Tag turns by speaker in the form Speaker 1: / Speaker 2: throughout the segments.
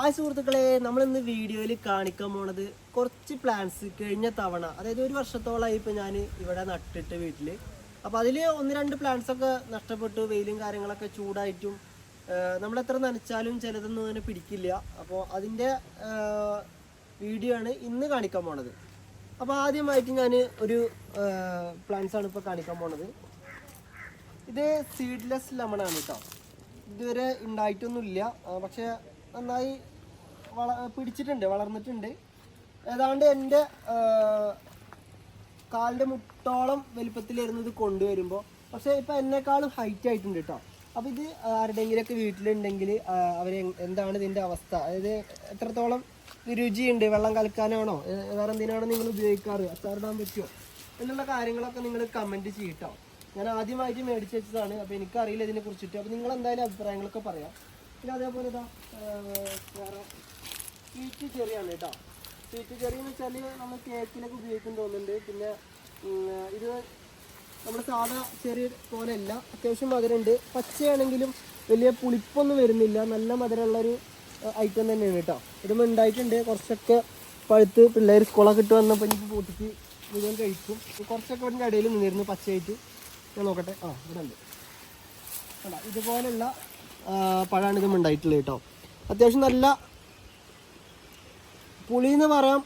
Speaker 1: ആ സുഹൃത്തുക്കളെ നമ്മളിന്ന് വീഡിയോയിൽ കാണിക്കാൻ പോണത് കുറച്ച് പ്ലാന്റ്സ് കഴിഞ്ഞ തവണ അതായത് ഒരു വർഷത്തോളമായി ഇപ്പൊ ഞാൻ ഇവിടെ നട്ടിട്ട് വീട്ടിൽ അപ്പൊ അതിൽ ഒന്ന് രണ്ട് പ്ലാന്റ്സ് ഒക്കെ നഷ്ടപ്പെട്ടു വെയിലും കാര്യങ്ങളൊക്കെ ചൂടായിട്ടും എത്ര നനച്ചാലും ചിലതൊന്നും അങ്ങനെ പിടിക്കില്ല. അപ്പോൾ അതിന്റെ വീഡിയോ ആണ് ഇന്ന് കാണിക്കാൻ പോണത്. അപ്പോൾ ആദ്യമായിട്ട് ഞാൻ ഒരു പ്ലാന്റ്സ് ആണ് ഇപ്പോൾ കാണിക്കാൻ പോണത്. ഇത് സീഡ്ലെസ് ലെമൺ ആണ് കേട്ടോ ഇതുവരെ ഉണ്ടായിട്ടൊന്നുമില്ല. പക്ഷേ നന്നായി പിടിച്ചിട്ടുണ്ട് വളർന്നിട്ടുണ്ട്. ഏതാണ്ട് എന്റെ കാലിന്റെ മുട്ടോളം വലിപ്പത്തിലായിരുന്നു ഇത് കൊണ്ടുവരുമ്പോൾ പക്ഷേ ഇപ്പം എന്നെക്കാളും ഹൈറ്റ് ആയിട്ടുണ്ട് കേട്ടോ അപ്പോൾ ഇത് ആരുടെങ്കിലൊക്കെ വീട്ടിലുണ്ടെങ്കിൽ അവർ എന്താണ് ഇതിന്റെ അവസ്ഥ? അതായത് എത്രത്തോളം രുചിയുണ്ട്? വെള്ളം കലക്കാനാണോ? വേറെ എന്തിനാണോ നിങ്ങൾ ഉപയോഗിക്കാറ്? അച്ചാറിടാൻ പറ്റുമോ? എന്നുള്ള കാര്യങ്ങളൊക്കെ നിങ്ങൾ കമന്റ് ചെയ്യട്ടോ ഞാൻ ആദ്യമായിട്ട് മേടിച്ച് വെച്ചതാണ്. അപ്പോൾ എനിക്കറിയില്ല ഇതിനെ കുറിച്ചിട്ട്. അപ്പോൾ നിങ്ങൾ എന്തായാലും അഭിപ്രായങ്ങളൊക്കെ പറയാം. പിന്നെ അതേപോലെ ഇതാ വേറെ സ്വീറ്റ് ചെറിയാണ് കേട്ടോ. സ്വീറ്റ് ചെറി എന്ന് വെച്ചാൽ നമ്മൾ കേക്കിനൊക്കെ ഉപയോഗിക്കും തോന്നുന്നുണ്ട്. പിന്നെ ഇത് നമ്മൾ സാധാ ചെറിയ പോലെയല്ല അത്യാവശ്യം മധുരമുണ്ട്. പച്ചയാണെങ്കിലും വലിയ പുളിപ്പൊന്നും വരുന്നില്ല. നല്ല മധുരമുള്ളൊരു ഐറ്റം തന്നെയാണ് കേട്ടോ. ഇതും ഉണ്ടായിട്ടുണ്ട്. കുറച്ചൊക്കെ പഴുത്ത് പിള്ളേർ സ്കൂളൊക്കെ ഇട്ട് വന്നപ്പോൾ എനിക്ക് പൂട്ടിക്ക് മുഴുവൻ കഴിക്കും. കുറച്ചൊക്കെ ഇതിന്റെ ഇടയിൽ നിന്നിരുന്നു പച്ചയായിട്ട്. ഞാൻ നോക്കട്ടെ. ആ ഇവിടെ ഉണ്ട്. ഇതുപോലെയുള്ള പഴമാണ് ഇതും ഉണ്ടായിട്ടുള്ളത് കേട്ടോ. അത്യാവശ്യം നല്ല പുളി എന്ന് പറയാം.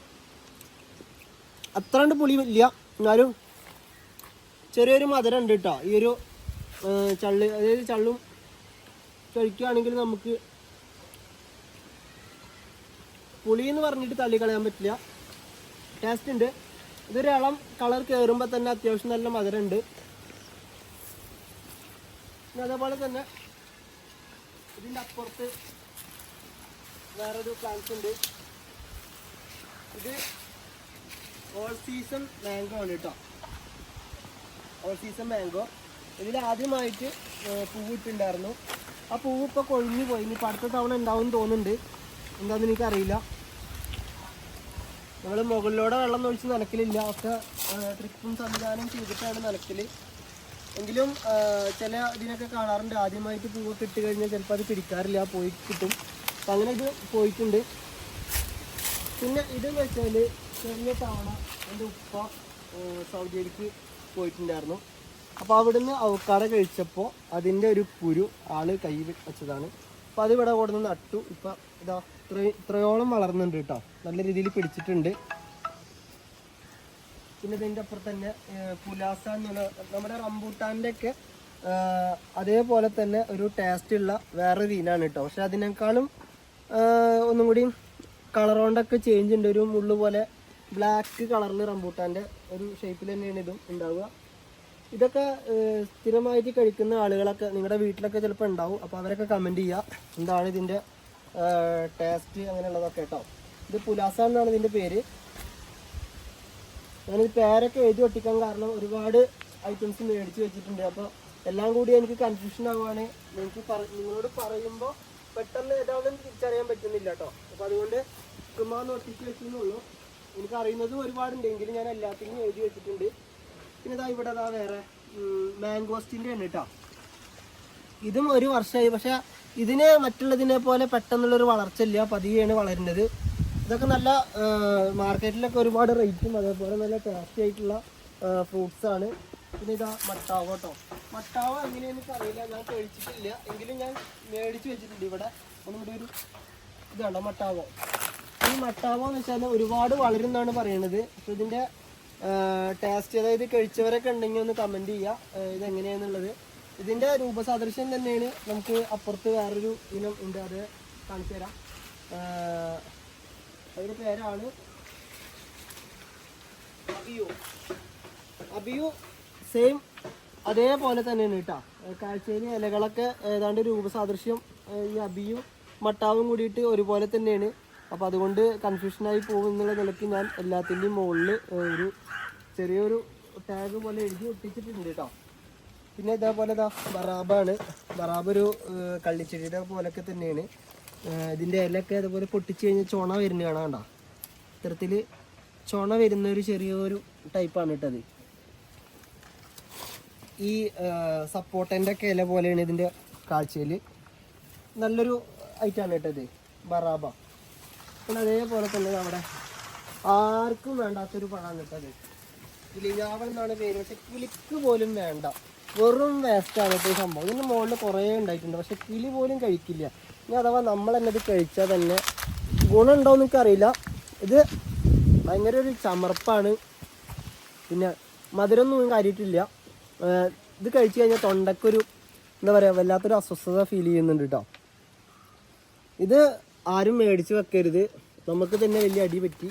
Speaker 1: അത്രണ്ട് പുളി ഇല്ല എന്നാലും ചെറിയൊരു മധുരം ഉണ്ട് കേട്ടോ ഈ ഒരു ചള്ളി അതായത് ചള്ളും കഴിക്കുകയാണെങ്കിൽ നമുക്ക് പുളി എന്ന് പറഞ്ഞിട്ട് തള്ളിക്കളയാൻ പറ്റില്ല. ടേസ്റ്റ് ഉണ്ട് ഇതൊരു ഇളം കളർ കയറുമ്പോൾ തന്നെ അത്യാവശ്യം നല്ല മധുരം ഉണ്ട് അതേപോലെ തന്നെ ഇതിന്റെ അപ്പുറത്ത് വേറൊരു പ്ലാന്റ്സ് ഉണ്ട്. ഇത് ഓൾ സീസൺ മാംഗോ ആണ് കേട്ടോ ഓൾ സീസൺ മാംഗോ ഇതിൽ ആദ്യമായിട്ട് പൂവിട്ടുണ്ടായിരുന്നു. ആ പൂവ് ഇപ്പോൾ കൊഴിഞ്ഞു പോയി. ഇനിയിപ്പോൾ അടുത്ത തവണ ഉണ്ടാവും തോന്നുന്നുണ്ട്. എന്താണെന്ന് എനിക്കറിയില്ല. നമ്മൾ മുകളിലൂടെ വെള്ളം ഒഴിച്ച് നനക്കലില്ല. ഒക്കെ ട്രിപ്പും സംവിധാനം ചെയ്തിട്ടാണ് നനക്കൽ എങ്കിലും ചില ഇതിനൊക്കെ കാണാറുണ്ട്. ആദ്യമായിട്ട് പൂവൊക്കെ ഇട്ട് കഴിഞ്ഞാൽ ചിലപ്പോൾ അത് പിടിക്കാറില്ല. പോയി കിട്ടും. അപ്പം അങ്ങനെ ഇത് പോയിട്ടുണ്ട്. പിന്നെ ഇതെന്ന് വെച്ചാൽ ചെറിയ തവണ എന്റെ ഉപ്പ സൗദി പോയിട്ടുണ്ടായിരുന്നു. അപ്പോൾ അവിടുന്ന് അവക്കാട കഴിച്ചപ്പോൾ അതിന്റെ ഒരു കുരു ആൾ കൈ വെച്ചതാണ്. അപ്പോൾ അത് ഇവിടെ കൊടുന്ന് നട്ടു. ഇപ്പം ഇതാ ഇത്രയും ഇത്രയോളം വളർന്നുണ്ട് കേട്ടോ നല്ല രീതിയിൽ പിടിച്ചിട്ടുണ്ട്. പിന്നെ ഇതിന്റെ അപ്പുറത്ത് തന്നെ പുലാസ എന്നുള്ള നമ്മുടെ റംബൂട്ടാന്റെ ഒക്കെ അതേപോലെ തന്നെ ഒരു ടേസ്റ്റ് ഉള്ള വേറൊരു ഇനാണ് കേട്ടോ പക്ഷെ അതിനേക്കാളും ഒന്നും കൂടി കളർ കൊണ്ടൊക്കെ ചേഞ്ച് ഉണ്ട്. ഒരു മുള്ളു പോലെ ബ്ലാക്ക് കളറിൽ റംബൂട്ടാന്റെ ഒരു ഷേപ്പിൽ തന്നെയാണ് ഇതും ഉണ്ടാവുക. ഇതൊക്കെ സ്ഥിരമായിട്ട് കഴിക്കുന്ന ആളുകളൊക്കെ നിങ്ങളുടെ വീട്ടിലൊക്കെ ചിലപ്പോൾ ഉണ്ടാവും. അപ്പോൾ അവരൊക്കെ കമന്റ് ചെയ്യുക. എന്താണ് ഇതിന്റെ ടേസ്റ്റ് അങ്ങനെയുള്ളതൊക്കെ കേട്ടോ. ഇത് പുലാസ എന്നാണ് ഇതിന്റെ പേര്. ഞാനിത് പേരൊക്കെ എഴുതി ഒട്ടിക്കാൻ കാരണം ഒരുപാട് ഐറ്റംസ് മേടിച്ച് വെച്ചിട്ടുണ്ട്. അപ്പോൾ എല്ലാം കൂടി എനിക്ക് കൺഫ്യൂഷൻ ആവുകയാണ്. നിങ്ങൾക്ക് നിങ്ങളോട് പറയുമ്പോൾ പെട്ടെന്ന് ഏതാണെന്ന് തിരിച്ചറിയാൻ പറ്റുന്നില്ല കേട്ടോ. അപ്പോൾ അതുകൊണ്ട് കുമാന്ന് ഒട്ടിച്ച് വെച്ചെന്നുള്ളൂ എനിക്ക് അറിയുന്നതും ഒരുപാടുണ്ടെങ്കിലും ഞാൻ എല്ലാത്തിനും എഴുതി വെച്ചിട്ടുണ്ട്. പിന്നെ ഇതാ ഇവിടെ ഇതാ വേറെ മാംഗോസ്റ്റിന്റെ ഉണ്ട് കേട്ടോ ഇതും ഒരു വർഷമായി. പക്ഷെ ഇതിന് മറ്റുള്ളതിനെ പോലെ പെട്ടെന്നുള്ളൊരു വളർച്ച ഇല്ല പതിയെയാണ് വളരുന്നത്. ഇതൊക്കെ നല്ല മാർക്കറ്റിലൊക്കെ ഒരുപാട് റേറ്റും അതേപോലെ നല്ല ടേസ്റ്റി ആയിട്ടുള്ള ഫ്രൂട്ട്സാണ് പിന്നെ ഇതാ മട്ടാവോ കേട്ടോ മട്ടാവോ എങ്ങനെയാണെന്ന് അറിയില്ല ഞാൻ കഴിച്ചിട്ടില്ല. എങ്കിലും ഞാൻ മേടിച്ച് വെച്ചിട്ടുണ്ട് ഇവിടെ. കൂടി ഒരു ഇതാണോ മട്ടാവോ? ഈ മട്ടാവോ എന്ന് വെച്ചാൽ ഒരുപാട് വളരുന്നാണ് പറയണത്. പക്ഷെ ഇതിന്റെ ടേസ്റ്റ് അതായത് കഴിച്ചവരൊക്കെ ഉണ്ടെങ്കിൽ ഒന്ന് കമന്റ് ചെയ്യുക ഇത് എങ്ങനെയാണെന്നുള്ളത് ഇതിന്റെ രൂപസാദൃശ്യം തന്നെയാണ് നമുക്ക് അപ്പുറത്ത് വേറൊരു ഇനം ഉണ്ട്. അത് കാണിച്ചു തരാം. അതിന്റെ പേരാണ് അബിയു. അബിയു സെയിം അതേപോലെ തന്നെയാണ് കേട്ടോ. കാഴ്ചയിൽ ഇലകളൊക്കെ ഏതാണ്ട് രൂപസാദൃശ്യം ഈ അബിയും മട്ടാവും കൂടിയിട്ട് ഒരുപോലെ തന്നെയാണ്. അപ്പോൾ അതുകൊണ്ട് കൺഫ്യൂഷനായി പോകും എന്നുള്ള നിലയ്ക്ക് ഞാൻ എല്ലാത്തിന്റെയും മുകളിൽ ഒരു ചെറിയൊരു ടാഗ് പോലെ എഴുതി ഒട്ടിച്ചിട്ടുണ്ട് കേട്ടോ പിന്നെ ഇതേപോലെ ഇതാ ബറാബാണ്. ബറാബ് ഒരു കള്ളിച്ചെടിയുടെ പോലൊക്കെ തന്നെയാണ്. ഇതിന്റെ ഇലയൊക്കെ അതുപോലെ പൊട്ടിച്ച് കഴിഞ്ഞാൽ ചുണ വരുന്ന കാണാണ്ട ഇത്തരത്തിൽ ചുണ വരുന്ന ഒരു ചെറിയൊരു ടൈപ്പാണ് കേട്ടത് ഈ സപ്പോർട്ടന്റെ ഒക്കെ ഇല പോലെയാണ് ഇതിന്റെ കാഴ്ചയിൽ നല്ലൊരു ഐറ്റമാണ് കേട്ടത് ബറാബ. പിന്നെ അതേപോലെ തന്നെ നമ്മുടെ ആർക്കും വേണ്ടാത്തൊരു പഴമാണ് കേട്ടത് കിളിയാവൽ എന്നാണ് പേര്. പക്ഷെ കിളിക്ക് പോലും വേണ്ട. വെറും വേസ്റ്റാണ് ഇപ്പോൾ ഈ സംഭവം. ഇതിന് മുകളിൽ കുറേ ഉണ്ടായിട്ടുണ്ട്. പക്ഷെ കിളി പോലും കഴിക്കില്ല. ഇനി അഥവാ നമ്മൾ തന്നെ ഇത് കഴിച്ചാൽ തന്നെ ഗുണമുണ്ടോ എന്ന് അറിയില്ല. ഇത് ഭയങ്കര ഒരു ചമർപ്പാണ്. പിന്നെ മധുരമൊന്നും കാര്യമായിട്ടില്ല. ഇത് കഴിച്ചു കഴിഞ്ഞാൽ തൊണ്ടക്കൊരു എന്താ പറയുക വല്ലാത്തൊരു അസ്വസ്ഥത ഫീൽ ചെയ്യുന്നുണ്ട് കേട്ടോ. ഇത് ആരും മേടിച്ച് വെക്കരുത്. നമുക്ക് തന്നെ വലിയ അടി പറ്റി.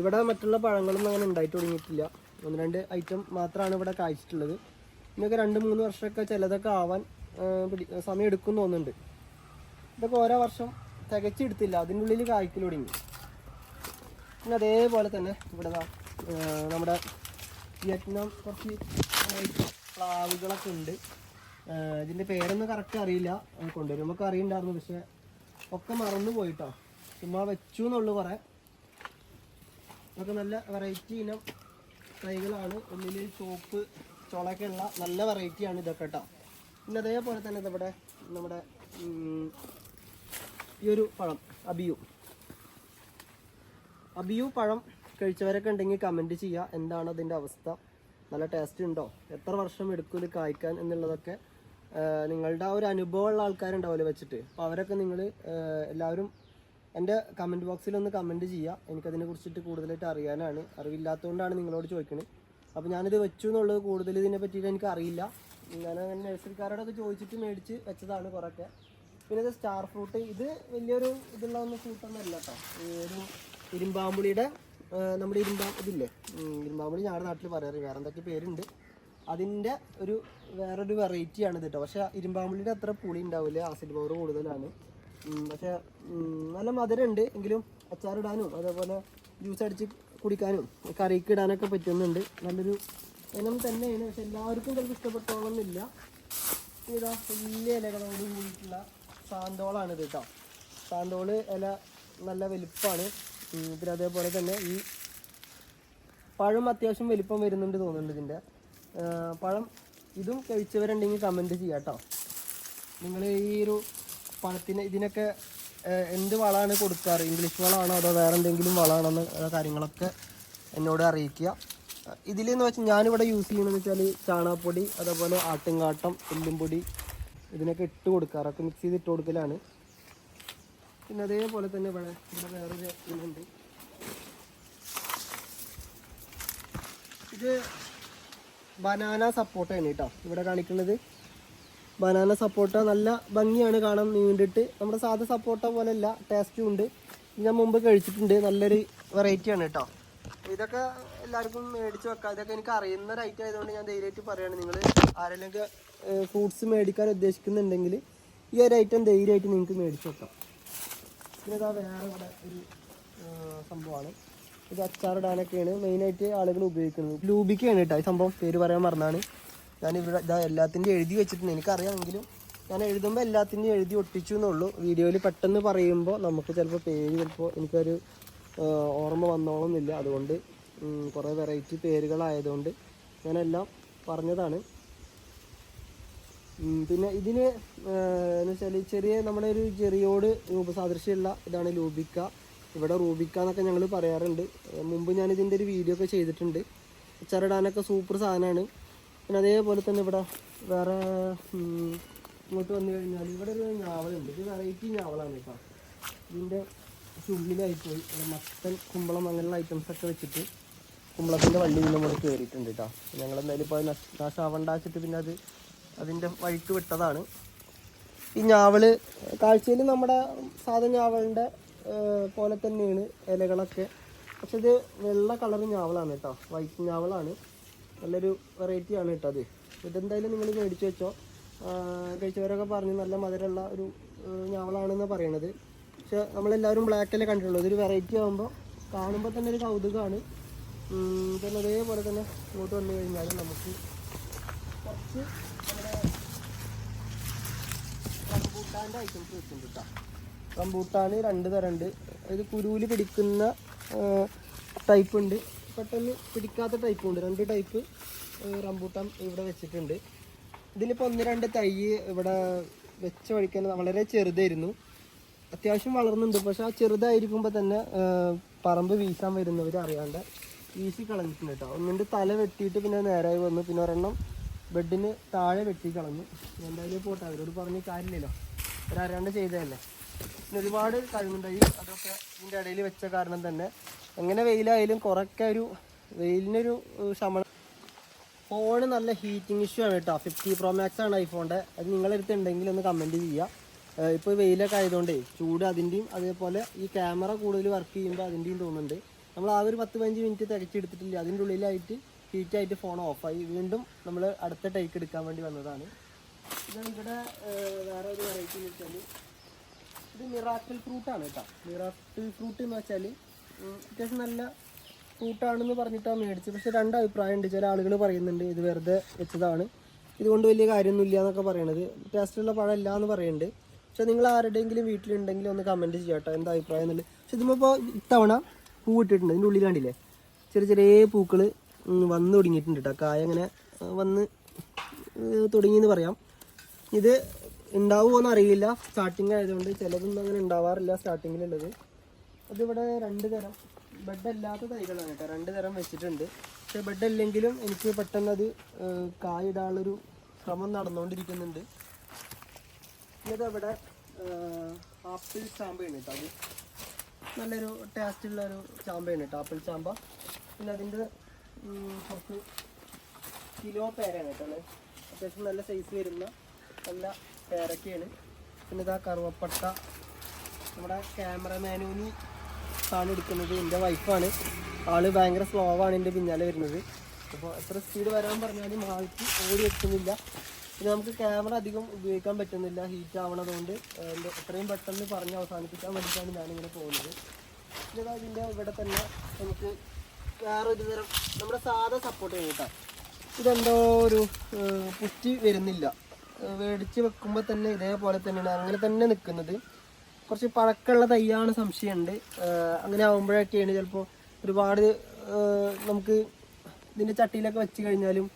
Speaker 1: ഇവിടെ മറ്റുള്ള പഴങ്ങളൊന്നും അങ്ങനെ ഉണ്ടായിട്ട് തുടങ്ങിയിട്ടില്ല. ഒന്ന് രണ്ട് ഐറ്റം മാത്രമാണ് ഇവിടെ കായ്ച്ചിട്ടുള്ളത്. ഇന്നൊക്കെ രണ്ട് മൂന്ന് വർഷമൊക്കെ ചിലതൊക്കെ ആവാൻ പിടി സമയം എടുക്കും തോന്നുന്നുണ്ട്. ഇതൊക്കെ ഓരോ വർഷം തികച്ചെടുത്തില്ല അതിന്റെ ഉള്ളിൽ കായ്ക്കൽ തുടങ്ങി. പിന്നെ അതേപോലെ തന്നെ ഇവിടെ നമ്മുടെ വിയറ്റ്നാം കുറച്ച് പ്ലാവുകളൊക്കെ ഉണ്ട്. ഇതിന്റെ പേരൊന്നും കറക്റ്റ് അറിയില്ല. കൊണ്ടുവരും. കൊണ്ടുവരുമ്പോൾ അറിയണ്ടായിരുന്നു പക്ഷെ ഒക്കെ മറന്നു പോയിട്ടോ. ചുമ്മാ വെച്ചു എന്നുള്ളു കുറേ. ഇതൊക്കെ നല്ല വെറൈറ്റി ഇനം തൈകളാണ്. ഉള്ളിൽ ചോപ്പ് ചുളയൊക്കെ ഉള്ള നല്ല വെറൈറ്റിയാണ് ഇതൊക്കെ കേട്ടോ. പിന്നെ അതേപോലെ തന്നെ നമ്മുടെ നമ്മുടെ ഈ ഒരു പഴം അബിയു. അബിയു പഴം കഴിച്ചവരൊക്കെ ഉണ്ടെങ്കിൽ കമന്റ് ചെയ്യുക എന്താണ് അതിന്റെ അവസ്ഥ? നല്ല ടേസ്റ്റ് ഉണ്ടോ? എത്ര വർഷം എടുക്കും ഇത് കായ്ക്കാൻ എന്നുള്ളതൊക്കെ നിങ്ങളുടെ ആ ഒരു അനുഭവമുള്ള ആൾക്കാരുണ്ടാവില്ല വെച്ചിട്ട്. അപ്പോൾ അവരൊക്കെ നിങ്ങൾ എല്ലാവരും എന്റെ കമന്റ് ബോക്സിൽ ഒന്ന് കമന്റ് ചെയ്യുക. എനിക്കതിനെ കുറിച്ചിട്ട് കൂടുതലായിട്ട് അറിയാനാണ്. അറിവില്ലാത്തതുകൊണ്ടാണ് നിങ്ങളോട് ചോദിക്കുന്നത് അപ്പോൾ ഞാനിത് വെച്ചു എന്നുള്ളത് കൂടുതൽ ഇതിനെ പറ്റിയിട്ട് എനിക്ക് അറിയില്ല. ഞാൻ അങ്ങനെ നഴ്സറിക്കാരോടൊക്കെ ചോദിച്ചിട്ട് മേടിച്ച് വെച്ചതാണ് കുറേയൊക്കെ. പിന്നെ ഇത് സ്റ്റാർ ഫ്രൂട്ട് ഇത് വലിയൊരു ഇതുള്ള ഒന്നും ഫ്രൂട്ടൊന്നും അല്ല കേട്ടോ ഒരു ഇരുമ്പാമ്പുളിയുടെ നമ്മുടെ ഇരുമ്പാ ഇതില്ലേ? ഇരുമ്പാമ്പുളി ഞങ്ങളുടെ നാട്ടിൽ പറയാറ്. വേറെ എന്തൊക്കെ പേരുണ്ട്? അതിന്റെ ഒരു വേറൊരു വെറൈറ്റിയാണ് ഇത് കേട്ടോ പക്ഷേ ഇരുമ്പാമ്പുള്ളിന്റെ അത്ര പുളി ഉണ്ടാവില്ല. ആസിഡ് പവർ കൂടുതലാണ്. പക്ഷേ നല്ല മധുരമുണ്ട് എങ്കിലും അച്ചാറിടാനും അതേപോലെ ജ്യൂസ് അടിച്ച് കുടിക്കാനും കറിക്ക് ഇടാനൊക്കെ പറ്റുന്നുണ്ട്. നല്ലൊരു ഇനം തന്നെയാണ്. പക്ഷെ എല്ലാവർക്കും ചിലപ്പോൾ ഇഷ്ടപ്പെട്ടോളന്നില്ല. ഇതാ വലിയ ഇലകളോട് കൂടിയിട്ടുള്ള സാന്തോളാണ് ഇത് കേട്ടോ സാന്തോൾ ഇല നല്ല വലുപ്പമാണ് പിന്നെ അതേപോലെ തന്നെ ഈ പഴം അത്യാവശ്യം വലിപ്പം വരുന്നുണ്ട് തോന്നുന്നുണ്ട് ഇതിന്റെ പഴം ഇതും കഴിച്ചവരുണ്ടെങ്കിൽ കമന്റ് ചെയ്യാം കേട്ടോ നിങ്ങൾ ഈ ഒരു പഴത്തിന് ഇതിനൊക്കെ എന്ത് വളമാണ് കൊടുക്കാറ്? ഇംഗ്ലീഷ് വളമാണോ അതോ വേറെ എന്തെങ്കിലും വളമാണോ കാര്യങ്ങളൊക്കെ എന്നോട് അറിയിക്കുക. ഇതിലെന്ന് വെച്ചാൽ ഞാനിവിടെ യൂസ് ചെയ്യണമെന്ന് വെച്ചാൽ ചാണകപ്പൊടി അതേപോലെ ആട്ടുംകാട്ടം എല്ലുംപൊടി ഇതിനൊക്കെ ഇട്ട് കൊടുക്കാറൊക്കെ മിക്സ് ചെയ്ത് ഇട്ട് കൊടുക്കലാണ്. പിന്നെ അതേപോലെ തന്നെ ഇവിടെ ഇവിടെ വേറൊരു ഇതുണ്ട് ഇത് ബനാന സപ്പോർട്ടാണ് കേട്ടോ. ഇവിടെ കാണിക്കുന്നത്. ബനാന സപ്പോർട്ട നല്ല ഭംഗിയാണ് കാണാൻ നീണ്ടിട്ട്. നമ്മുടെ സാധാ സപ്പോർട്ട പോലെയല്ല ടേസ്റ്റും ഉണ്ട്. ഞാൻ മുമ്പ് കഴിച്ചിട്ടുണ്ട്. നല്ലൊരു വെറൈറ്റിയാണ് കേട്ടോ. ഇതൊക്കെ എല്ലാവർക്കും മേടിച്ച് വെക്കാം. ഇതൊക്കെ എനിക്ക് അറിയുന്ന ഒരു ഐറ്റം ആയതുകൊണ്ട് ഞാൻ ധൈര്യമായിട്ട് പറയുകയാണ് നിങ്ങൾ ആരെങ്കിലും ഫ്രൂട്ട്സ് മേടിക്കാൻ ഉദ്ദേശിക്കുന്നുണ്ടെങ്കിൽ ഈ ഒരു ഐറ്റം ധൈര്യമായിട്ട് നിങ്ങൾക്ക് മേടിച്ച് വെക്കാം. പിന്നെ ഇതാ വേറെ ഒരു സംഭവമാണ്. ഇത് അച്ചാറിടാനൊക്കെയാണ് മെയിനായിട്ട് ആളുകൾ ഉപയോഗിക്കുന്നത്. ലൂബിക്കാണ് കേട്ടോ. ഈ സംഭവം പേര് പറയാൻ മറന്നാണ്. ഞാൻ ഇവിടെ ഇതാ എല്ലാത്തിന്റെയും എഴുതി വെച്ചിട്ടുണ്ട്. എനിക്കറിയാമെങ്കിലും ഞാൻ എഴുതുമ്പോൾ എല്ലാത്തിന്റെയും എഴുതി ഒട്ടിച്ചു എന്നുള്ളൂ. വീഡിയോയിൽ പെട്ടെന്ന് പറയുമ്പോൾ നമുക്ക് ചിലപ്പോൾ പേര് ചിലപ്പോൾ എനിക്കൊരു ഓർമ്മ വന്നോളന്നില്ല. അതുകൊണ്ട് കുറേ വെറൈറ്റി പേരുകളായതുകൊണ്ട് ഞാനെല്ലാം പറഞ്ഞതാണ്. പിന്നെ ഇതിന് എന്ന് വെച്ചാൽ ചെറിയ നമ്മുടെ ഒരു ചെറിയോട് രൂപസാദൃശ്യമുള്ള ഇതാണ് ലൂബിക്ക. ഇവിടെ റൂബിക്ക എന്നൊക്കെ ഞങ്ങൾ പറയാറുണ്ട്. മുമ്പ് ഞാൻ ഇതിന്റെ ഒരു വീഡിയോ ഒക്കെ ചെയ്തിട്ടുണ്ട്. അച്ചാറിടാനൊക്കെ സൂപ്പർ സാധനമാണ് പിന്നെ അതേപോലെ തന്നെ ഇവിടെ വേറെ ഇങ്ങോട്ട് വന്നു കഴിഞ്ഞാൽ ഇവിടെ ഒരു ഞാവലുണ്ട്. ഇത് വെറൈറ്റി ഞാവലാണ് കേട്ടോ. ഇതിന്റെ ചുള്ളിലായിപ്പോയി മത്തൻ കുമ്പളം അങ്ങനെയുള്ള ഐറ്റംസ് ഒക്കെ വെച്ചിട്ട് കുമ്പളത്തിന്റെ വള്ളി ഇതിന്റെ മുകളിൽ കയറിയിട്ടുണ്ട് കേട്ടോ. ഞങ്ങൾ എന്തായാലും ഇപ്പോൾ നാശാവണ്ടാച്ചിട്ട് പിന്നെ അത് അതിന്റെ വഴിക്ക് വിട്ടതാണ്. ഈ ഞാവൽ കാഴ്ചയിൽ നമ്മുടെ സാധാ ഞാവലിന്റെ പോലെ തന്നെയാണ് ഇലകളൊക്കെ. പക്ഷെ ഇത് വെള്ള കളർ ഞാവളാണ് കേട്ടോ. വൈറ്റ് ഞാവളാണ് നല്ലൊരു വെറൈറ്റി ആണ് കേട്ടോ അത്. ഇതെന്തായാലും നിങ്ങൾ മേടിച്ച് വെച്ചോ. കഴിച്ചവരൊക്കെ പറഞ്ഞു നല്ല മധുരമുള്ള ഒരു ഞാവളാണെന്ന് പറയണത്. പക്ഷെ നമ്മളെല്ലാവരും ബ്ലാക്കല്ലേ കണ്ടിട്ടുള്ളൂ. ഇതൊരു വെറൈറ്റി ആകുമ്പോൾ കാണുമ്പോൾ തന്നെ ഒരു കൗതുകമാണ് പിന്നെ അതേപോലെ തന്നെ ഇങ്ങോട്ട് വന്നു കഴിഞ്ഞാൽ നമുക്ക് കുറച്ച് നമ്മുടെ റംബൂട്ടാന്റെ ഐറ്റംസ് വെച്ചിട്ടുണ്ട് കേട്ടോ. റംബൂട്ടാൻ രണ്ട് തരമുണ്ട്. അതായത് കുരുവിൽ പിടിക്കുന്ന ടൈപ്പ് ഉണ്ട്. പെട്ടെന്ന് പിടിക്കാത്ത ടൈപ്പും ഉണ്ട്. രണ്ട് ടൈപ്പ് റംബൂട്ടാൻ ഇവിടെ വെച്ചിട്ടുണ്ട്. ഇതിലിപ്പോൾ ഒന്ന് രണ്ട് തൈ ഇവിടെ വെച്ച വഴിക്കാൻ വളരെ ചെറുതായിരുന്നു. അത്യാവശ്യം വളർന്നുണ്ട്. പക്ഷെ ആ ചെറുതായിരിക്കുമ്പോൾ തന്നെ പറമ്പ് വീശാൻ വരുന്നവർ അറിയാണ്ട് വീശി കളഞ്ഞിട്ടുണ്ട് കേട്ടോ. ഒന്നിന്റെ തല വെട്ടിയിട്ട് പിന്നെ നേരായി വന്നു. പിന്നെ ഒരെണ്ണം ബെഡിന് താഴെ വെട്ടി കളഞ്ഞു. എന്തായാലും പോട്ടെ. അവരോട് പറഞ്ഞ് കാര്യമില്ലല്ലോ. അവരറിയാണ്ട് ചെയ്തതല്ലേ? പിന്നെ ഒരുപാട് കഴിവുണ്ടായി അതൊക്കെ ഇതിന്റെ ഇടയിൽ വെച്ച കാരണം തന്നെ. എങ്ങനെ വെയിലായാലും കുറൊക്കെ ഒരു വെയിലിനൊരു ശമളം ഫോണ് നല്ല ഹീറ്റിംഗ് ഇഷ്യൂ ആണ് കേട്ടോ. ഫിഫ്റ്റി പ്രോ മാക്സ് ആണ് ഐഫോണിന്റെ അത് നിങ്ങളെടുത്ത് ഉണ്ടെങ്കിൽ ഒന്ന് കമന്റ് ചെയ്യുക. ഇപ്പോൾ വെയിലൊക്കെ ആയതുകൊണ്ടേ ചൂട് അതിന്റെയും അതേപോലെ ഈ ക്യാമറ കൂടുതൽ വർക്ക് ചെയ്യുമ്പോൾ അതിന്റെയും തോന്നുന്നുണ്ട്. നമ്മൾ ആ ഒരു പത്ത് പതിനഞ്ച് മിനിറ്റ് തികച്ചെടുത്തിട്ടില്ല അതിന്റെ ഉള്ളിലായിട്ട് ഹീറ്റായിട്ട് ഫോൺ ഓഫായി വീണ്ടും നമ്മൾ അടുത്ത ടേക്ക് എടുക്കാൻ വേണ്ടി വന്നതാണ്. ഇത് ഇവിടെ വേറെ ഒരു വെറൈറ്റി എന്ന് വെച്ചാൽ ഇത് മിറാക്കിൾ ഫ്രൂട്ടാണ് കേട്ടോ. മിറാക്കിൾ ഫ്രൂട്ട് എന്ന് വെച്ചാൽ അത്യാവശ്യം നല്ല ഫ്രൂട്ടാണെന്ന് പറഞ്ഞിട്ടാണ് മേടിച്ചത്. പക്ഷേ രണ്ട് അഭിപ്രായമുണ്ട്. ചില ആളുകൾ പറയുന്നുണ്ട് ഇത് വെറുതെ വെച്ചതാണ്. ഇതുകൊണ്ട് വലിയ കാര്യമൊന്നുമില്ല എന്നൊക്കെ പറയണത്. ടേസ്റ്റുള്ള പഴമല്ല എന്ന് പറയുന്നുണ്ട് പക്ഷേ നിങ്ങൾ ആരുടെയെങ്കിലും വീട്ടിലുണ്ടെങ്കിൽ ഒന്ന് കമന്റ് ചെയ്യാട്ടോ എന്താ അഭിപ്രായം എന്നുള്ളത്. പക്ഷെ ഇതിപ്പോൾ ഇത്തവണ പൂ ഇട്ടിട്ടുണ്ട്. ഇതിന്റെ ഉള്ളിൽ കണ്ടില്ലേ? ചെറിയ ചെറിയ പൂക്കൾ വന്ന് തുടങ്ങിയിട്ടുണ്ട് കേട്ടോ. കായ അങ്ങനെ വന്ന് തുടങ്ങിയെന്ന് പറയാം. ഇത് ഉണ്ടാവുമോന്ന് അറിയില്ല സ്റ്റാർട്ടിങ് ആയതുകൊണ്ട് ചിലതൊന്നും അങ്ങനെ ഉണ്ടാവാറില്ല സ്റ്റാർട്ടിങ്ങിലുള്ളത് അതിവിടെ രണ്ട് തരം. ബെഡ് അല്ലാത്ത തൈകളാണ് കേട്ടോ. രണ്ട് തരം വെച്ചിട്ടുണ്ട്. പക്ഷെ ബെഡ് അല്ലെങ്കിലും എനിക്ക് പെട്ടെന്ന് അത് കായിടാനുള്ളൊരു ശ്രമം നടന്നുകൊണ്ടിരിക്കുന്നുണ്ട് ഇത് അവിടെ ആപ്പിൾ ചാമ്പയാണ് കേട്ടോ അത്. നല്ലൊരു ടേസ്റ്റുള്ള ഒരു ചാമ്പയാണ് കേട്ടോ ആപ്പിൾ ചാമ്പ. പിന്നെ അതിന്റെ കുറച്ച് കിലോ പേരാണ് കേട്ടോ അത്. അത്യാവശ്യം നല്ല സൈസ് വരുന്ന നല്ല പേരൊക്കെയാണ്. പിന്നെ ഇതാ കറുവപ്പട്ട. നമ്മുടെ ക്യാമറമാനൂനി ആണ് എടുക്കുന്നത് എന്റെ വൈഫാണ് ആൾ ഭയങ്കര സ്ലോ ആണ് എന്റെ പിന്നാലെ വരുന്നത്. അപ്പോൾ എത്ര സ്പീഡ് വരാൻ പറഞ്ഞാലും ആൾക്ക് ഓടി എത്തുന്നില്ല. പിന്നെ നമുക്ക് ക്യാമറ അധികം ഉപയോഗിക്കാൻ പറ്റുന്നില്ല. ഹീറ്റ് ആവണതുകൊണ്ട് എത്രയും പെട്ടെന്ന് പറഞ്ഞ് അവസാനിപ്പിക്കാൻ വേണ്ടിയിട്ടാണ് ഞാനിങ്ങനെ പോകുന്നത്. പിന്നെ ഇതാ ഇതിന്റെ ഇവിടെ തന്നെ നമുക്ക് വേറൊരു തരം നമ്മുടെ സാധാ സപ്പോർട്ട് ചെയ്യും കേട്ടോ. ഇതെന്തോ ഒരു പുറ്റി വരുന്നില്ല. മേടിച്ച് വെക്കുമ്പോൾ തന്നെ ഇതേപോലെ തന്നെയാണ്. അങ്ങനെ തന്നെ നിൽക്കുന്നത് കുറച്ച് പഴക്കമുള്ള തൈയാണ് സംശയമുണ്ട്. അങ്ങനെ ആകുമ്പോഴൊക്കെയാണ് ചിലപ്പോൾ ഒരുപാട് നമുക്ക് ഇതിന്റെ ചട്ടിയിലൊക്കെ വെച്ച് കഴിഞ്ഞാലും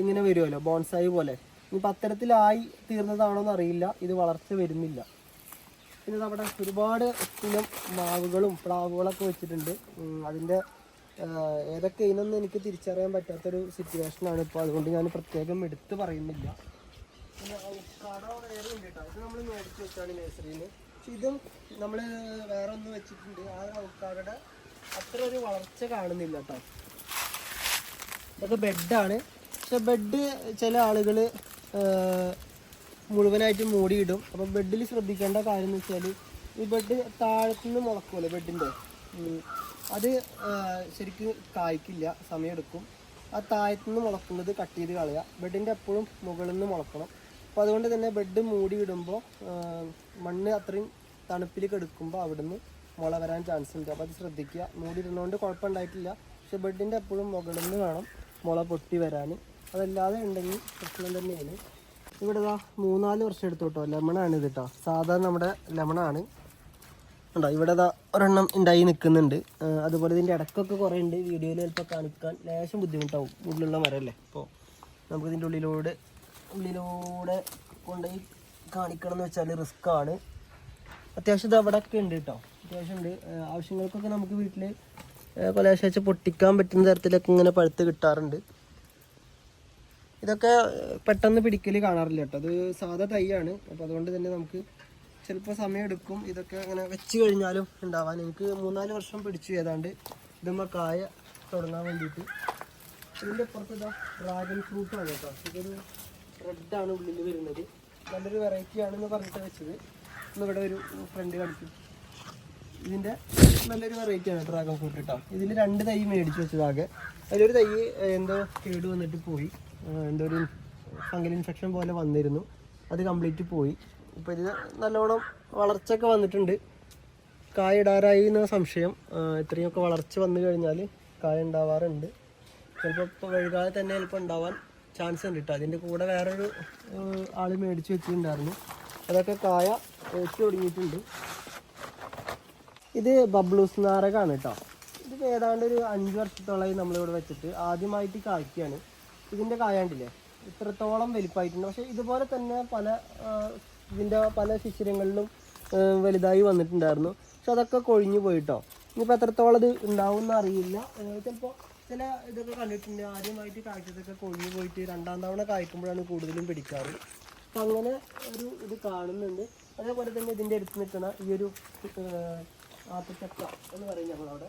Speaker 1: ഇങ്ങനെ വരുമല്ലോ ബോൺസായി പോലെ. ഇനിയിപ്പോൾ അത്തരത്തിലായി തീർന്നതാണോ എന്നറിയില്ല. ഇത് വളർച്ച വരുന്നില്ല. പിന്നെ നമ്മുടെ ഒരുപാട് ഇനം മാവുകളും പ്ലാവുകളൊക്കെ വെച്ചിട്ടുണ്ട്. അതിന്റെ ഏതൊക്കെ ഇനൊന്നും എനിക്ക് തിരിച്ചറിയാൻ പറ്റാത്തൊരു സിറ്റുവേഷനാണ് ഇപ്പോൾ അതുകൊണ്ട് ഞാൻ പ്രത്യേകം എടുത്ത് പറയുന്നില്ല. ഇത് നമ്മൾ വെച്ചാണ് നഴ്സറിയിൽ ഇതും നമ്മൾ വേറെ ഒന്ന് വെച്ചിട്ടുണ്ട്. ആ അവക്കാടയുടെ അത്ര ഒരു വളർച്ച കാണുന്നില്ല കേട്ടോ. ഇതൊക്കെ ബെഡാണ്. പക്ഷെ ബെഡ് ചില ആളുകൾ മുഴുവനായിട്ട് മൂടിയിടും. അപ്പം ബെഡിൽ ശ്രദ്ധിക്കേണ്ട കാര്യം എന്ന് വെച്ചാൽ ഈ ബെഡ് താഴത്തുനിന്ന് മുളക്കുമല്ലോ ബെഡിന്റെ അത് ശരിക്കും കായ്ക്കില്ല. സമയമെടുക്കും. ആ താഴത്തുനിന്ന് മുളക്കുന്നത് കട്ട് ചെയ്ത് കളയുക. ബെഡിന്റെ എപ്പോഴും മുകളിൽ നിന്ന് മുളക്കണം. അപ്പോൾ അതുകൊണ്ട് തന്നെ ബെഡ് മൂടിയിടുമ്പോൾ മണ്ണ് അത്രയും തണുപ്പിൽ എടുക്കുമ്പോൾ അവിടുന്ന് മുള വരാൻ ചാൻസ് ഉണ്ട്. അപ്പോൾ അത് ശ്രദ്ധിക്കുക. മൂടിയിടുന്നതുകൊണ്ട് കുഴപ്പമുണ്ടായിട്ടില്ല. പക്ഷെ ബെഡിന്റെ എപ്പോഴും മുകളിൽ നിന്ന് വേണം മുള പൊട്ടി വരാൻ അതല്ലാതെ ഉണ്ടെങ്കിൽ പ്രശ്നം തന്നെയാണ്. ഇവിടെ ഇതാ മൂന്നാൽ വർഷം എടുത്തു കേട്ടോ. ലെമണാണ് ഇത് കേട്ടോ സാധാരണ നമ്മുടെ ലെമണാണ്. ഉണ്ടോ ഇവിടെ ഇതാ ഒരെണ്ണം ഉണ്ടായി നിൽക്കുന്നുണ്ട് അതുപോലെ ഇതിന്റെ ഇടക്കൊക്കെ കുറേ ഉണ്ട്. വീഡിയോയിൽ ചിലപ്പോൾ കാണിക്കാൻ ലേശം ബുദ്ധിമുട്ടാവും. ഉള്ളിലുള്ള മരമല്ലേ അപ്പോൾ നമുക്ക് ഇതിന്റെ ഉള്ളിലൂടെ ഉള്ളിലൂടെ കൊണ്ടുപോയി കാണിക്കണം എന്ന് വെച്ചാൽ റിസ്ക് ആണ്. അത്യാവശ്യം ഇത് അവിടെ ഒക്കെ ഉണ്ട് കേട്ടോ അത്യാവശ്യം ഉണ്ട്. ആവശ്യങ്ങൾക്കൊക്കെ നമുക്ക് വീട്ടിൽ കൊലേശാച്ച പൊട്ടിക്കാൻ പറ്റുന്ന തരത്തിലൊക്കെ ഇങ്ങനെ പഴുത്ത് കിട്ടാറുണ്ട്. ഇതൊക്കെ പെട്ടെന്ന് പിടിക്കൽ കാണാറില്ല കേട്ടോ അത് സാധാ തൈയാണ്. അപ്പോൾ അതുകൊണ്ട് തന്നെ നമുക്ക് ചിലപ്പോൾ സമയമെടുക്കും ഇതൊക്കെ അങ്ങനെ വെച്ച് കഴിഞ്ഞാലും ഉണ്ടാവാൻ. എനിക്ക് മൂന്നാൽ വർഷം പിടിച്ചു ഏതാണ്ട് ഇതുമ്മ കായ തുടങ്ങാൻ വേണ്ടിയിട്ട്. ഇതിന്റെ അപ്പുറത്ത് ഇതാ ഡ്രാഗൺ ഫ്രൂട്ടാണ് കേട്ടോ ഇതൊരു റെഡാണ് ഉള്ളിൽ വരുന്നത്. നല്ലൊരു വെറൈറ്റി ആണെന്ന് പറഞ്ഞിട്ട് വെച്ചത്. ഇന്ന് ഇവിടെ ഒരു ഫ്രണ്ട് കളിക്കും ഇതിന്റെ നല്ലൊരു വെറൈറ്റി ആണ് ഡ്രാഗൺ ഫ്രൂട്ട് കേട്ടോ ഇതിൽ രണ്ട് തൈ മേടിച്ച് വെച്ചതാകെ അതിലൊരു തൈ എന്തോ കേട് വന്നിട്ട് പോയി. എന്തോ ഒരു ഫംഗൽ ഇൻഫെക്ഷൻ പോലെ വന്നിരുന്നു. അത് കംപ്ലീറ്റ് പോയി. ഇപ്പോൾ ഇത് നല്ലോണം വളർച്ചയൊക്കെ വന്നിട്ടുണ്ട്. കായ ഇടാറായി എന്ന സംശയം. ഇത്രയും ഇത്രയൊക്കെ വളർച്ച വന്നു കഴിഞ്ഞാൽ കായ ഉണ്ടാവാറുണ്ട്. ചിലപ്പോൾ ഇപ്പോൾ വഴുകാതെ തന്നെ ചിലപ്പോൾ ഉണ്ടാവാൻ ചാൻസ് ഉണ്ട് കേട്ടോ അതിന്റെ കൂടെ വേറൊരു ആൾ മേടിച്ച് വെച്ചിട്ടുണ്ടായിരുന്നു. അതൊക്കെ കായ വെച്ച് തുടങ്ങിയിട്ടുണ്ട്. ഇത് ബബ്ലൂസ് നാരകാണ് കേട്ടോ ഇത് ഏതാണ്ട് ഒരു അഞ്ച് വർഷത്തോളമായി നമ്മളിവിടെ വെച്ചിട്ട് ആദ്യമായിട്ട് കായ്ക്കുകയാണ് ഇതിന്റെ കായാണ്ടില്ലേ ഇത്രത്തോളം വലിപ്പമായിട്ടുണ്ട് പക്ഷേ ഇതുപോലെ തന്നെ പല ഇതിന്റെ പല ശിശിരങ്ങളിലും വലുതായി വന്നിട്ടുണ്ടായിരുന്നു. പക്ഷെ അതൊക്കെ കൊഴിഞ്ഞു പോയിട്ടോ ഇനിയിപ്പോൾ എത്രത്തോളം ഇത് ഉണ്ടാവും എന്നറിയില്ല ചിലപ്പോൾ ചില ഇതൊക്കെ കണ്ടിട്ടുണ്ട്. ആദ്യമായിട്ട് കായ്ച്ചതൊക്കെ കൊഴിഞ്ഞു പോയിട്ട് രണ്ടാം തവണ കായ്ക്കുമ്പോഴാണ് കൂടുതലും പിടിക്കാറ്. അപ്പം അങ്ങനെ ഒരു ഇത് കാണുന്നുണ്ട്. അതേപോലെ തന്നെ ഇതിന്റെ അടുത്ത് നിൽക്കുന്ന ഈ ഒരു ആത്തച്ചക്ക എന്ന് പറയും ഞങ്ങളവിടെ.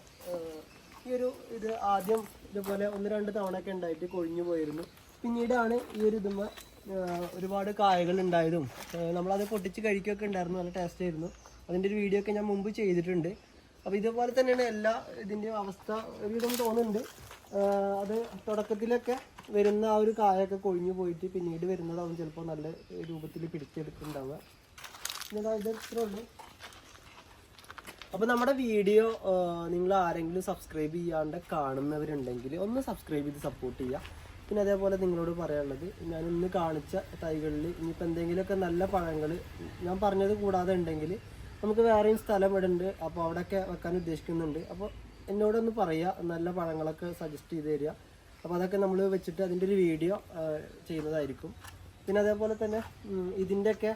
Speaker 1: ഈ ഒരു ഇത് ആദ്യം ഇതുപോലെ ഒന്ന് രണ്ട് തവണയൊക്കെ ഉണ്ടായിട്ട് കൊഴിഞ്ഞു പോയിരുന്നു. പിന്നീടാണ് ഈ ഒരു ഇതുമ്മ ഒരുപാട് കായകൾ ഉണ്ടായതും നമ്മളത് പൊട്ടിച്ച് കഴിക്കുകയൊക്കെ ഉണ്ടായിരുന്നു. നല്ല ടേസ്റ്റ് ആയിരുന്നു. അതിന്റെ ഒരു വീഡിയോ ഒക്കെ ഞാൻ മുമ്പ് ചെയ്തിട്ടുണ്ട്. അപ്പോൾ ഇതേപോലെ തന്നെയാണ് എല്ലാ ഇതിന്റെയും അവസ്ഥ ഒരുവിധം തോന്നുന്നുണ്ട്. അത് തുടക്കത്തിലൊക്കെ വരുന്ന ആ ഒരു കായൊക്കെ കൊഴിഞ്ഞു പോയിട്ട് പിന്നീട് വരുന്നതാവും ചിലപ്പോൾ നല്ല രൂപത്തിൽ പിടിച്ചെടുക്കുന്നുണ്ടാവുക പിന്നെ ഇത് ഇത്ര ഉള്ളൂ. അപ്പോൾ നമ്മുടെ വീഡിയോ നിങ്ങൾ ആരെങ്കിലും സബ്സ്ക്രൈബ് ചെയ്യാണ്ട് കാണുന്നവരുണ്ടെങ്കിൽ ഒന്ന് സബ്സ്ക്രൈബ് ചെയ്ത് സപ്പോർട്ട് ചെയ്യുക. പിന്നെ അതേപോലെ നിങ്ങളോട് പറയാനുള്ളത് ഞാൻ ഇന്ന് കാണിച്ച തൈകളിൽ ഇനിയിപ്പോൾ എന്തെങ്കിലുമൊക്കെ നല്ല പഴങ്ങൾ ഞാൻ പറഞ്ഞത് കൂടാതെ ഉണ്ടെങ്കിൽ നമുക്ക് വേറെയും സ്ഥലം ഇവിടെ ഉണ്ട് അപ്പോൾ അവിടെയൊക്കെ വെക്കാൻ ഉദ്ദേശിക്കുന്നുണ്ട്. അപ്പോൾ എന്നോടൊന്ന് പറയുക നല്ല പഴങ്ങളൊക്കെ സജസ്റ്റ് ചെയ്ത് തരിക. അപ്പോൾ അതൊക്കെ നമ്മൾ വെച്ചിട്ട് അതിന്റെ ഒരു വീഡിയോ ചെയ്യുന്നതായിരിക്കും. പിന്നെ അതേപോലെ തന്നെ ഇതിന്റെയൊക്കെ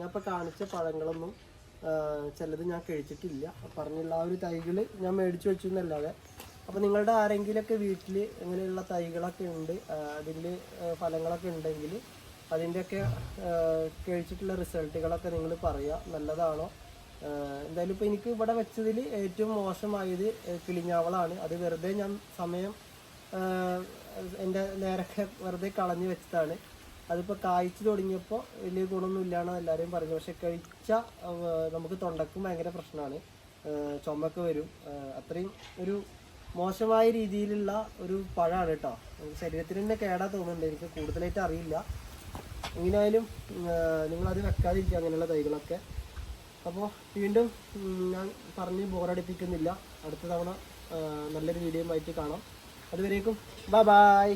Speaker 1: ഞാൻ ഇപ്പോൾ കാണിച്ച പഴങ്ങളൊന്നും ചിലത് ഞാൻ കഴിച്ചിട്ടില്ല. പറഞ്ഞുള്ള ആ ഒരു തൈകൾ ഞാൻ മേടിച്ചു വെച്ചു എന്നല്ലാതെ. അപ്പോൾ നിങ്ങളുടെ ആരെങ്കിലുമൊക്കെ വീട്ടിൽ ഇങ്ങനെയുള്ള തൈകളൊക്കെ ഉണ്ട് അതിൽ ഫലങ്ങളൊക്കെ ഉണ്ടെങ്കിൽ അതിന്റെയൊക്കെ കഴിച്ചിട്ടുള്ള റിസൾട്ടുകളൊക്കെ നിങ്ങൾ പറയുക നല്ലതാണോ? എന്തായാലും ഇപ്പോൾ എനിക്ക് ഇവിടെ വെച്ചതിൽ ഏറ്റവും മോശമായത് കിളിഞ്ഞാവളാണ്. അത് വെറുതെ ഞാൻ സമയം എന്റെ നേരൊക്കെ വെറുതെ കളഞ്ഞു വെച്ചതാണ്. അതിപ്പോൾ കായ്ച്ചു തുടങ്ങിയപ്പോൾ വലിയ ഗുണമൊന്നും ഇല്ലാന്ന് എല്ലാവരും പറഞ്ഞു പക്ഷെ കഴിച്ച നമുക്ക് തൊണ്ടക്കും ഭയങ്കര പ്രശ്നമാണ്. ചുമക്ക് വരും. അത്രയും ഒരു മോശമായ രീതിയിലുള്ള ഒരു പഴമാണ് കേട്ടോ. ശരീരത്തിന് തന്നെ കേടാ തോന്നുന്നുണ്ട്. എനിക്ക് കൂടുതലായിട്ട് അറിയില്ല. എങ്ങനെയായാലും നിങ്ങളത് വെക്കാതിരിക്കുക അങ്ങനെയുള്ള തൈകളൊക്കെ. അപ്പോൾ വീണ്ടും ഞാൻ പറഞ്ഞ് ബോറടിപ്പിക്കുന്നില്ല. അടുത്ത തവണ നല്ലൊരു വീഡിയോ ആയിട്ട് കാണാം. അതുവരേക്കും ബൈ ബൈ